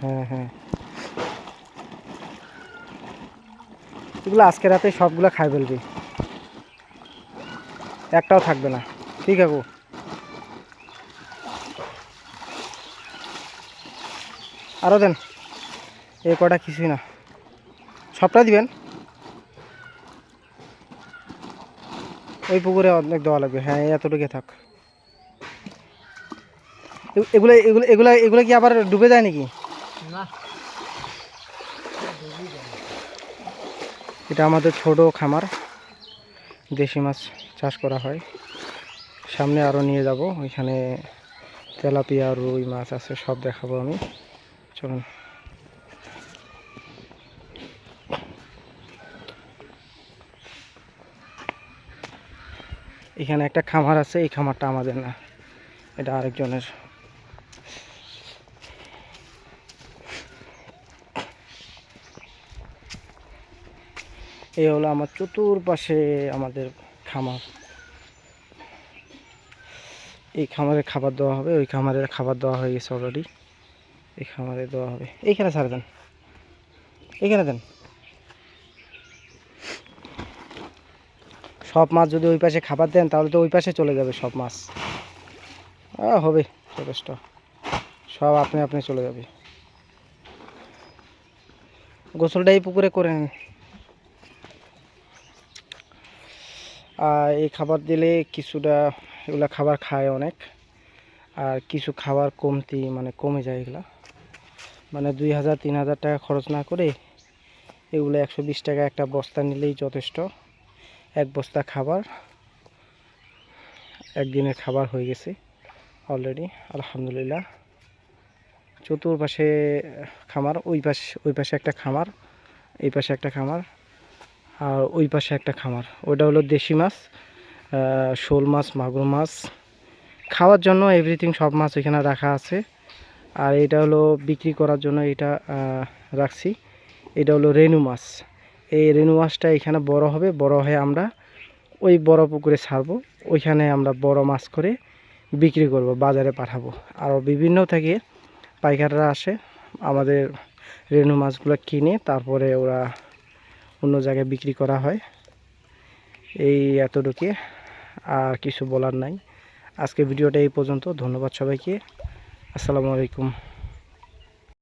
হ্যাঁ হ্যাঁ। এগুলো আজকে রাতে সবগুলো খাই ফেলবি। একটাও থাকবে না। ঠিক আছে। আরও দেন। এ কটা কিছুই না। সবটা দিবেন? ওই পুকুরে অনেক দেওয়া লাগবে। হ্যাঁ এতটুকু থাক। এগুলো এগুলো এগুলো এগুলো কি আবার ডুবে যায় নাকি? এটা আমাদের ছোট খামার। দেশি মাছ চাষ করা হয়। সামনে আরও নিয়ে যাব। ওইখানে তেলাপিয়া রুই মাছ আছে সব দেখাবো আমি। চলুন। এখানে একটা খামার আছে এই খামারটা আমাদের না। এটা আরেকজনের। এই হলো আমার চতুর্পাশে আমাদের খামার। এই খামারে খাবার দেওয়া হবে, ওই খামারে খাবার দেওয়া হয়ে গেছে অলরেডি এই খামারে দেওয়া হবে। এইখানে ছাড় দেন। এইখানে দেন। সব মাছ যদি ওই পাশে খাবার দেন, তাহলে তো ওই পাশে চলে যাবে সব মাছ। হবে, যথেষ্ট। সব আপনি আপনি চলে যাবে। গোসলটা এই পুকুরে করে নেন। আর এই খাবার দিলে কিছুটা, এগুলা খাবার খায় অনেক। আর কিছু খাবার কমতি মানে কমে যায় এগুলা। মানে দুই হাজার, তিন হাজার টাকা খরচ না করে এগুলো একশো বিশ টাকা একটা বস্তা নিলেই যথেষ্ট। এক বস্তা খাবার। একদিনের খাবার হয়ে গেছে অলরেডি, আলহামদুলিল্লাহ। চতুর্পাশে খামার, ওই পাশে ওই পাশে একটা খামার, এই পাশে একটা খামার, আর ওই পাশে একটা খামার। ওটা হলো দেশি মাছ শোল মাছ, মাগুর মাছ। খাওয়ার জন্য এভরিথিং সব মাছ এখানে রাখা আছে। আর এটা হলো বিক্রি করার জন্য এটা রাখছি। এটা হলো রেনু মাছ। এই রেনু মাছটা এখানে বড় হবে, বড় হয়ে আমরা ওই বড় পুকুরে ছাড়বো। ওইখানে আমরা বড় মাছ করে বিক্রি করব, বাজারে পাঠাবো। আরও বিভিন্ন থেকে পাইকাররা আসে, আমাদের রেনু মাছগুলো কিনে তারপরে ওরা অন্য জায়গায় বিক্রি করা হয়। এই এতটুকু আর কিছু বলার নাই। আজকে ভিডিওটা এই পর্যন্ত, ধন্যবাদ সবাইকে। আসসালামু আলাইকুম।